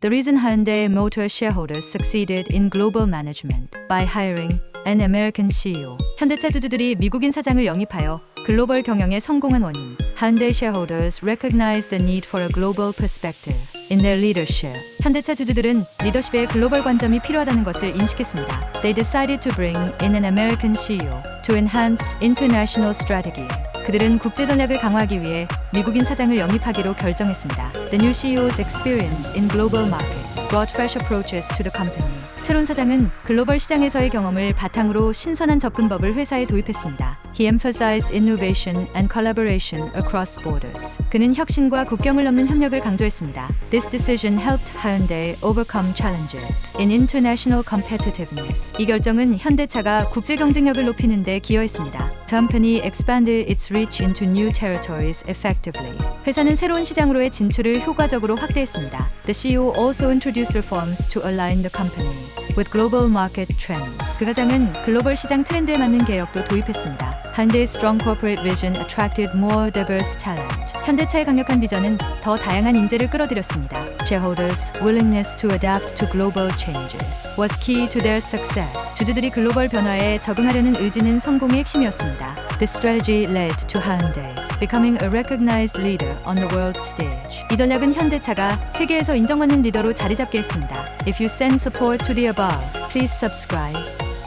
The reason Hyundai Motor shareholders succeeded in global management by hiring an American CEO. 현대차 주주들이 미국인 사장을 영입하여 글로벌 경영에 성공한 원인. Hyundai shareholders recognized the need for a global perspective in their leadership. 현대차 주주들은 리더십에 글로벌 관점이 필요하다는 것을 인식했습니다. They decided to bring in an American CEO to enhance international strategy. 그들은 국제 전략을 강화하기 위해 미국인 사장을 영입하기로 결정했습니다. The new CEO's experience in global markets brought fresh approaches to the company. 새로운 사장은 글로벌 시장에서의 경험을 바탕으로 신선한 접근법을 회사에 도입했습니다. He emphasized innovation and collaboration across borders. 그는 혁신과 국경을 넘는 협력을 강조했습니다. This decision helped Hyundai overcome challenges in international competitiveness. 이 결정은 현대차가 국제 경쟁력을 높이는 데 기여했습니다. Company expanded its reach into new territories effectively. 회사는 새로운 시장으로의 진출을 효과적으로 확대했습니다. The CEO also introduced reforms to align the company with global market trends. 그 과장은 글로벌 시장 트렌드에 맞는 개혁도 도입했습니다. Hyundai's strong corporate vision attracted more diverse talent. 현대차의 강력한 비전은 더 다양한 인재를 끌어들였습니다. Shareholders' willingness to adapt to global changes was key to their success. 주주들이 글로벌 변화에 적응하려는 의지는 성공의 핵심이었습니다. This strategy led to Hyundai becoming a recognized leader on the world stage. 이 전략은 현대차가 세계에서 인정받는 리더로 자리 잡게 했습니다. If you send support to the above, please subscribe,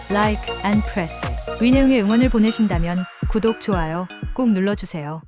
like, and press it. 위 내용의 응원을 보내신다면 구독, 좋아요 꼭 눌러주세요.